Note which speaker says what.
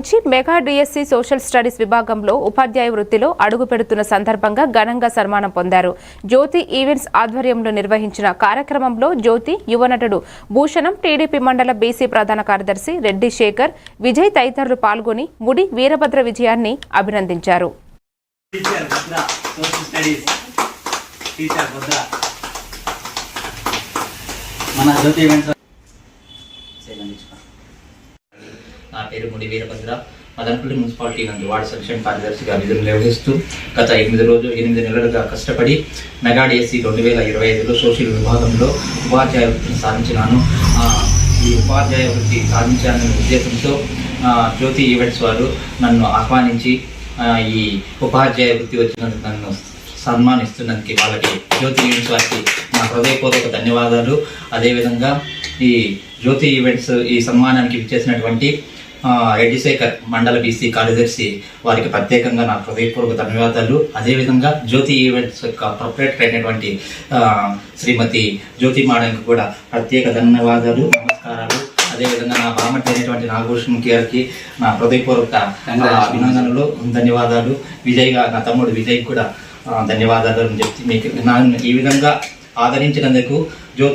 Speaker 1: నుంచి mega DSC social studies విభాగంలో ఉపాధ్యాయ వృత్తిలో అడుగు పెడుతున్న సందర్భంగా ఘనంగా సన్మానం పొందారు. జ్యోతి ఈవెంట్స్ ఆధ్వర్యంలో నిర్వహించిన కార్యక్రమంలో జ్యోతి యువనటుడు భూషణం టీడీపీ మండల బీసీ ప్రధాన కార్యదర్శి రెడ్డి శేఖర్ విజయ్ తదితరులు పాల్గొని ముడి వీరభద్ర విజయాన్ని అభినందించారు.
Speaker 2: మన జ్యోతి ఈవెంట్స్
Speaker 3: నా పేరు ముడి వీరభద్ర. మదనపల్లి మున్సిపాలిటీ నందు వార్డు సెక్షన్ కార్యదర్శిగా విధులు నిర్వహిస్తూ గత ఎనిమిది రోజులు ఎనిమిది నెలలుగా కష్టపడి మెగాడ్ డిఎస్సి రెండు వేల ఇరవై ఐదులో సోషల్ విభాగంలో ఉపాధ్యాయ వృత్తిని సాధించినాను. ఈ ఉపాధ్యాయ వృత్తి సాధించాలనే ఉద్దేశంతో జ్యోతి ఈవెంట్స్ వారు నన్ను ఆహ్వానించి ఈ ఉపాధ్యాయ వృత్తి వచ్చినందుకు నన్ను సన్మానిస్తున్నందుకు వాళ్ళకి జ్యోతి ఈవెంట్స్ వారికి నా హృదయపూర్వక ధన్యవాదాలు. అదేవిధంగా ఈ జ్యోతి ఈవెంట్స్ ఈ సన్మానానికి ఇచ్చేసినటువంటి రెడ్డిశేఖర్ మండల బీసీ కార్యదర్శి వారికి ప్రత్యేకంగా నా హృదయపూర్వక ధన్యవాదాలు. అదేవిధంగా జ్యోతి ఈవెంట్స్ యొక్క ప్రొపరేటర్ అయినటువంటి శ్రీమతి జ్యోతి మాడంకి కూడా ప్రత్యేక ధన్యవాదాలు నమస్కారాలు. అదేవిధంగా నా బామటి అయినటువంటి నాగభూషణ్ గారికి నా హృదయపూర్వక అభినందనలు ధన్యవాదాలు. విజయ్గా నా తమ్ముడు విజయ్ కూడా ధన్యవాదాలు అని చెప్తే మీకు ఈ విధంగా ఆదరించినందుకు జ్యోతి